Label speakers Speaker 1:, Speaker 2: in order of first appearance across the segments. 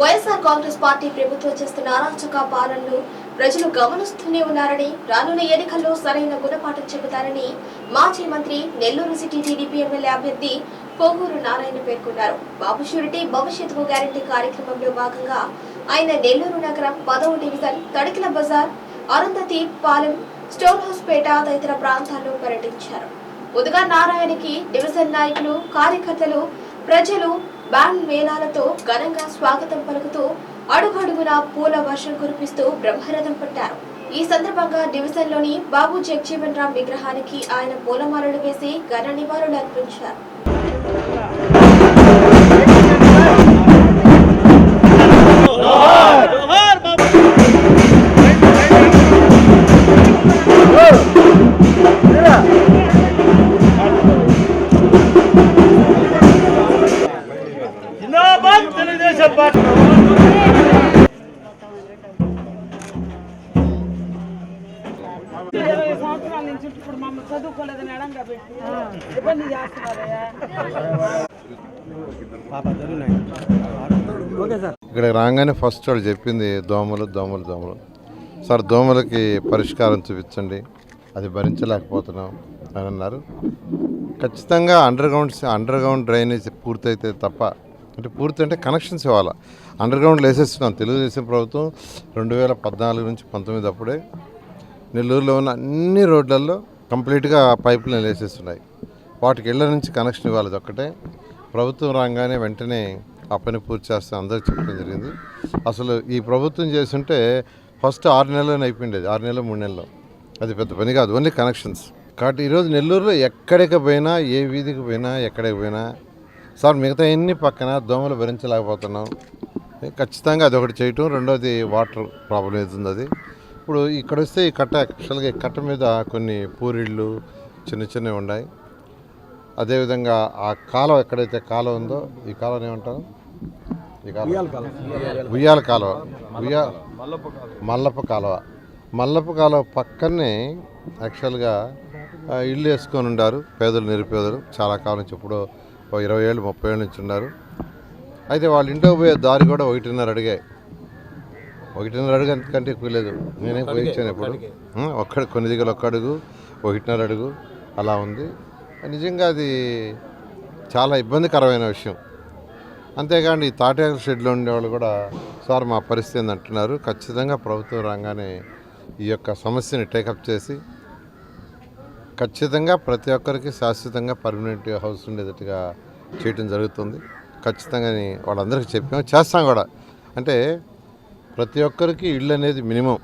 Speaker 1: YSR Congress party ప్రభుత్వం చేస్తున్న అరాచక పాలనను ప్రజలు గమనిస్తూనే ఉన్నారని రానున్న ఎన్నికల్లో సరైన గుణపాఠం చెబుతారని మాజీ మంత్రి నెల్లూరు సిటీ టీడీపీ ఎమ్మెల్యే అభ్యర్థి పొంగూరు నారాయణ పేర్కొన్నారు. బాబు షూరిటీ భవిష్యత్తు గ్యారంటీ కార్యక్రమంలో భాగంగా ఆయన నెల్లూరు నగరం పదవ division తడికిల Bazar Arundhati Palem Stone House పేట తదితర ప్రాంతాల్లో పర్యటించారు. ముందుగా నారాయణకి డివిజన్ నాయకులు కార్యకర్తలు ప్రజలు బ్యాండ్ మేళాలతో ఘనంగా స్వాగతం పలుకుతూ అడుగడుగున పూల వర్షం కురిపిస్తూ బ్రహ్మరథం పట్టారు. ఈ సందర్భంగా డివిజన్లోని బాబు జగజీవన్ రామ్ విగ్రహానికి ఆయన పూలమాలలు వేసి ఘన నివాళులు అర్పించారు.
Speaker 2: సంవత్సరాల నుంచి ఇప్పుడు మమ్మల్ని చదువుకోలేదని ఎడంగా పెట్టి ఇబ్బంది చేస్తున్నారయ్యా.
Speaker 3: ఇక్కడ రాగానే ఫస్ట్ వాళ్ళు చెప్పింది దోమలు దోమలు దోమలు. సార్ దోమలకి పరిష్కారం చూపించండి. అది భరించలేకపోతున్నాం అని అన్నారు. ఖచ్చితంగా underground underground drainage పూర్తయితే తప్ప అంటే పూర్తి అంటే కనెక్షన్స్ ఇవ్వాలి? అండర్ గ్రౌండ్లో వేసేస్తున్నాం. తెలుగుదేశం ప్రభుత్వం రెండు వేల పద్నాలుగు నుంచి పంతొమ్మిది అప్పుడే నెల్లూరులో ఉన్న అన్ని రోడ్లలో కంప్లీట్గా పైపులు నిలేసేస్తున్నాయి వేసేస్తున్నాయి. వాటికి ఇళ్ళ నుంచి కనెక్షన్ ఇవ్వాలి అది ఒక్కటే. ప్రభుత్వం రాగానే వెంటనే ఆ పని పూర్తి చేస్తే అందరూ చెప్పడం జరిగింది. అసలు ఈ ప్రభుత్వం చేస్తుంటే ఫస్ట్ ఆరు నెలలోనే అయిపోయిండేది. ఆరు నెలలు మూడు నెలలు. అది పెద్ద పని కాదు. Only connections. కాబట్టి ఈరోజు నెల్లూరులో ఎక్కడికి పోయినా ఏ వీధికి పోయినా ఎక్కడికి పోయినా సార్ మిగతా ఎన్ని పక్కన దోమలు భరించలేకపోతున్నాం. ఖచ్చితంగా అది ఒకటి చేయటం. రెండోది వాటర్ ప్రాబ్లం అవుతుంది అది. ఇప్పుడు ఇక్కడ వస్తే ఈ కట్ట యాక్చువల్గా ఈ కట్ట మీద కొన్ని పూరిళ్ళు చిన్న చిన్నవి ఉన్నాయి అదేవిధంగా ఆ కాలువ ఎక్కడైతే కాలువ ఉందో ఈ కాలువని ఏమంటారు? ఈ కాలువ ఉయ్యాల కాలువ. ఉయ్యా మల్లప్ప కాలువ. మల్లప్ప కాలువ పక్కనే యాక్చువల్గా ఇల్లు వేసుకొని ఉండారు. పేదలు నిరుపేదలు. చాలా కాలం నుంచి ఇప్పుడు ఇరవై ఏళ్ళు ముప్పై ఏళ్ళ నుంచి ఉన్నారు. అయితే వాళ్ళ ఇంటికి పోయే దారి కూడా ఒకటిన్నర అడిగాయి. ఒకటిన్నర అడుగు అంతకంటే ఎక్కువ లేదు. నేనే పోయి ఇచ్చాను ఇప్పుడు ఉం, ఒక్కడ కొన్ని దిగులు ఒక్క అడుగు ఒకటిన్నర అడుగు అలా ఉంది. నిజంగా అది చాలా ఇబ్బందికరమైన విషయం. అంతేకాండి ఈ తాటాకుల షెడ్లో ఉండేవాళ్ళు కూడా సార్ మా పరిస్థితి ఏంది? అంటున్నారు. ఖచ్చితంగా ప్రభుత్వం రాగానే ఈ యొక్క సమస్యని టేకప్ చేసి ఖచ్చితంగా ప్రతి ఒక్కరికి శాశ్వతంగా పర్మనెంట్ హౌస్ ఉండేటట్టుగా చేయటం జరుగుతుంది. ఖచ్చితంగా అని వాళ్ళందరికీ చెప్పాము చేస్తాం కూడా. అంటే ప్రతి ఒక్కరికి ఇల్లు అనేది మినిమం.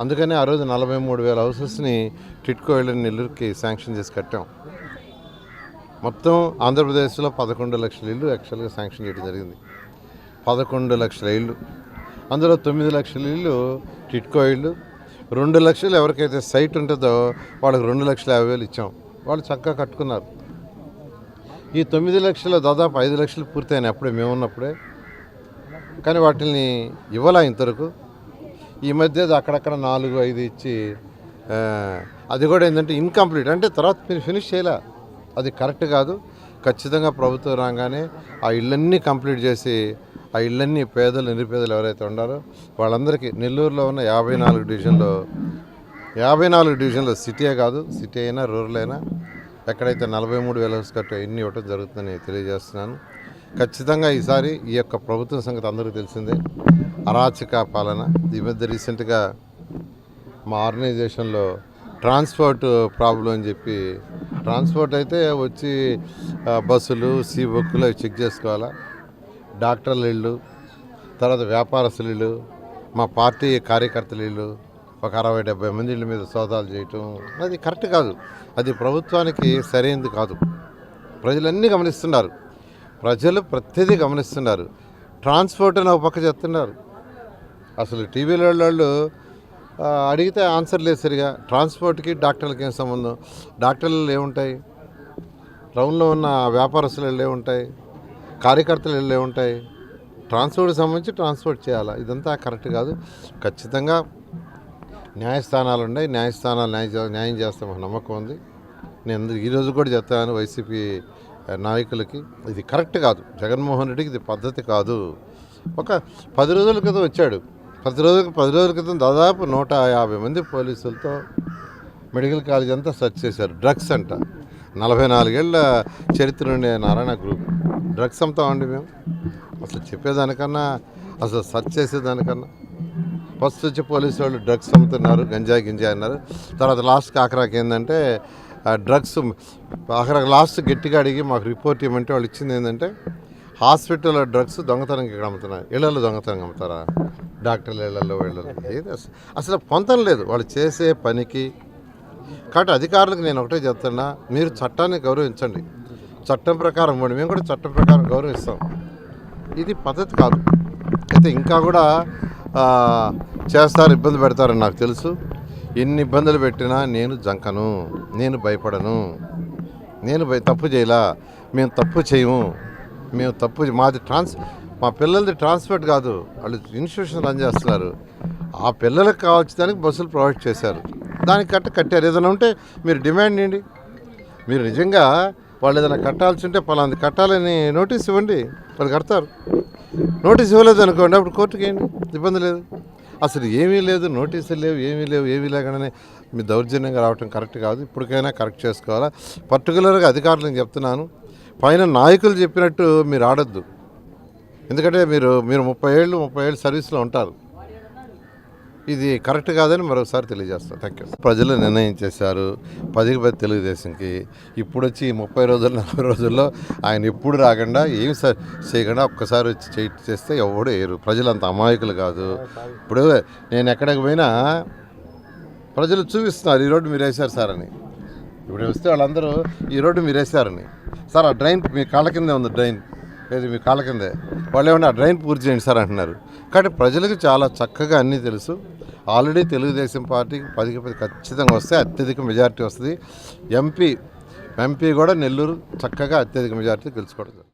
Speaker 3: అందుకనే ఆ రోజు నలభై మూడు వేల హౌసెస్ని టిట్కో ఇళ్ళని నెల్లూరుకి శాంక్షన్ చేసి కట్టాం. మొత్తం ఆంధ్రప్రదేశ్లో పదకొండు లక్షల ఇల్లు యాక్చువల్గా శాంక్షన్ చేయడం జరిగింది. పదకొండు లక్షల ఇల్లు అందులో తొమ్మిది లక్షల ఇల్లు టిట్కో ఇల్లు రెండు లక్షలు ఎవరికైతే సైట్ ఉంటుందో వాళ్ళకి రెండు లక్షల యాభై వేలు ఇచ్చాం. వాళ్ళు చక్కగా కట్టుకున్నారు. ఈ తొమ్మిది లక్షలు దాదాపు ఐదు లక్షలు పూర్తయినాయి అప్పుడే మేము ఉన్నప్పుడే కానీ వాటిని ఇవ్వాలా ఇంతవరకు. ఈ మధ్య అది అక్కడక్కడ నాలుగు ఐదు ఇచ్చి అది కూడా ఏంటంటే ఇన్కంప్లీట్ అంటే తర్వాత మీరు ఫినిష్ చేయలే. అది కరెక్ట్ కాదు. ఖచ్చితంగా ప్రభుత్వం రాగానే ఆ ఇళ్ళన్నీ కంప్లీట్ చేసి ఆ ఇళ్ళన్నీ పేదలు నిరుపేదలు ఎవరైతే ఉన్నారో వాళ్ళందరికీ నెల్లూరులో ఉన్న యాభై నాలుగు డివిజన్లో యాభై నాలుగు డివిజన్లో సిటీయే కాదు సిటీ అయినా రూరల్ అయినా ఎక్కడైతే నలభై మూడు వేల హౌస్ కట్ట ఇన్ని ఇవ్వటం జరుగుతుందని తెలియజేస్తున్నాను. ఖచ్చితంగా ఈసారి ఈ యొక్క ప్రభుత్వం సంగతి అందరికీ తెలిసిందే. అరాచక పాలన ఈ మధ్య రీసెంట్గా మా ఆర్గనైజేషన్లో ట్రాన్స్పోర్ట్ ప్రాబ్లం అని చెప్పి ట్రాన్స్పోర్ట్ అయితే వచ్చి బస్సులు సీ బుక్కులు అవి చెక్ చేసుకోవాలా? డాక్టర్ల ఇళ్ళు తర్వాత వ్యాపారస్తుల ఇళ్ళు మా పార్టీ కార్యకర్తల ఇళ్ళు ఒక అరవై డెబ్బై మంది ఇళ్ళ మీద సోదాలు చేయటం అది కరెక్ట్ కాదు. అది ప్రభుత్వానికి సరైనది కాదు. ప్రజలన్నీ గమనిస్తున్నారు. ప్రజలు ప్రతిదీ గమనిస్తున్నారు. ట్రాన్స్పోర్ట్ అని ఒక పక్క చెప్తున్నారు. అసలు టీవీలో వాళ్ళు అడిగితే ఆన్సర్ లేదు సరిగా. ట్రాన్స్పోర్ట్కి డాక్టర్లకి ఏం సంబంధం? డాక్టర్లు ఏముంటాయి టౌన్లో ఉన్న వ్యాపారస్తులు వెళ్ళే ఉంటాయి కార్యకర్తలు వెళ్ళే ఉంటాయి ట్రాన్స్పోర్ట్కి సంబంధించి ట్రాన్స్పోర్ట్ చేయాలా? ఇదంతా కరెక్ట్ కాదు. ఖచ్చితంగా న్యాయస్థానాలు ఉన్నాయి. న్యాయస్థానాలు న్యాయం చే- న్యాయం చేస్తామని నమ్మకం ఉంది. నేను ఈరోజు కూడా చెప్తాను వైసీపీ నాయకులకి. ఇది కరెక్ట్ కాదు. జగన్మోహన్ రెడ్డికి ఇది పద్ధతి కాదు. ఒక పది రోజుల క్రితం వచ్చాడు. పది రోజుల పది రోజుల క్రితం దాదాపు నూట యాభై మంది పోలీసులతో మెడికల్ కాలేజ్ అంతా సెర్చ్ చేశారు. డ్రగ్స్ అంట. నలభై నాలుగేళ్ళ చరిత్ర ఉండే నారాయణ గ్రూప్. డ్రగ్స్ అమ్ముతామండి మేము. అసలు చెప్పేదానికన్నా అసలు సెర్చ్ చేసేదానికన్నా. ఫస్ట్ వచ్చి పోలీసు వాళ్ళు డ్రగ్స్ అమ్ముతున్నారు గంజాయి గింజాయి అన్నారు. తర్వాత లాస్ట్ కాకరాకి ఏంటంటే డ్రగ్స్ అక్కడ లాస్ట్ గట్టిగా అడిగి మాకు రిపోర్ట్ ఇవ్వమంటే వాళ్ళు ఇచ్చింది ఏంటంటే హాస్పిటల్లో డ్రగ్స్ దొంగతనం ఇక్కడ అమ్ముతున్నారు ఇళ్ళలో దొంగతనం అమ్ముతారా డాక్టర్లు ఇళ్ళలో వీళ్ళలో ఏది అసలు అసలు పొంతం లేదు. వాళ్ళు చేసే పనికి. కాబట్టి అధికారులకు నేను ఒకటే చెప్తున్నా మీరు చట్టాన్ని గౌరవించండి. చట్టం ప్రకారం ఇవ్వండి మేము కూడా చట్టం ప్రకారం గౌరవిస్తాం. ఇది పద్ధతి కాదు. అయితే ఇంకా కూడా చేస్తారు ఇబ్బంది పెడతారని నాకు తెలుసు. ఎన్ని ఇబ్బందులు పెట్టినా నేను జంకను నేను భయపడను. నేను భయ తప్పు చేయలా. మేము తప్పు చేయము. మేము తప్పు మాది ట్రాన్స్ మా పిల్లలది ట్రాన్స్పోర్ట్ కాదు. వాళ్ళు ఇన్స్టిట్యూషన్ రన్ చేస్తున్నారు. ఆ పిల్లలకు కావాల్సిన దానికి బస్సులు ప్రొవైడ్ చేశారు. దానికి కట్ట కట్టారు. ఏదైనా ఉంటే మీరు డిమాండ్ చేయండి. మీరు నిజంగా వాళ్ళు ఏదైనా కట్టాల్సి ఉంటే పలాంది కట్టాలని నోటీస్ ఇవ్వండి. వాళ్ళు కడతారు. నోటీస్ ఇవ్వలేదు అనుకోండి అప్పుడు కోర్టుకి ఏంటి ఇబ్బంది లేదు. అసలు ఏమీ లేదు నోటీసులు లేవు ఏమీ లేవు ఏమీ లేకుండానే మీ దౌర్జన్యంగా రావటం కరెక్ట్ కాదు. ఇప్పటికైనా కరెక్ట్ చేసుకోవాలా? పర్టికులర్గా అధికారులను చెప్తున్నాను పైన నాయకులు చెప్పినట్టు మీరు ఆడొద్దు. ఎందుకంటే మీరు మీరు ముప్పై ఏళ్ళు ముప్పై ఏళ్ళు సర్వీస్లో ఉంటారు. ఇది కరెక్ట్ కాదని మరొకసారి తెలియజేస్తాను థ్యాంక్ యూ ప్రజలు నిర్ణయం చేశారు. పదికి పది తెలుగుదేశంకి. ఇప్పుడు వచ్చి ఈ ముప్పై రోజులు నలభై రోజుల్లో ఆయన ఎప్పుడు రాకుండా ఏం చేయకుండా ఒక్కసారి వచ్చి చేయి చేస్తే ఎవడు వేయరు ప్రజలు అంత అమాయకులు కాదు. ఇప్పుడు నేను ఎక్కడికి పోయినా ప్రజలు చూపిస్తున్నారు ఈ రోడ్డు మీరు వేశారు సార్ అని. ఇప్పుడు వస్తే వాళ్ళందరూ ఈ రోడ్డు మీరు వేశారని సార్ ఆ డ్రైన్ మీ కాళ్ళ కిందే ఉంది డ్రైన్. లేదు మీ కాళ్ళ కిందే. వాళ్ళు ఏమన్నా ఆ డ్రైన్ పూర్తి చేయండి సార్ అంటున్నారు. కాబట్టి ప్రజలకు చాలా చక్కగా అన్నీ తెలుసు. ఆల్రెడీ తెలుగుదేశం పార్టీకి పదికి పది ఖచ్చితంగా వస్తే అత్యధిక మెజారిటీ వస్తుంది. ఎంపీ ఎంపీ కూడా నెల్లూరు చక్కగా అత్యధిక మెజార్టీ గెలుచుకోవడం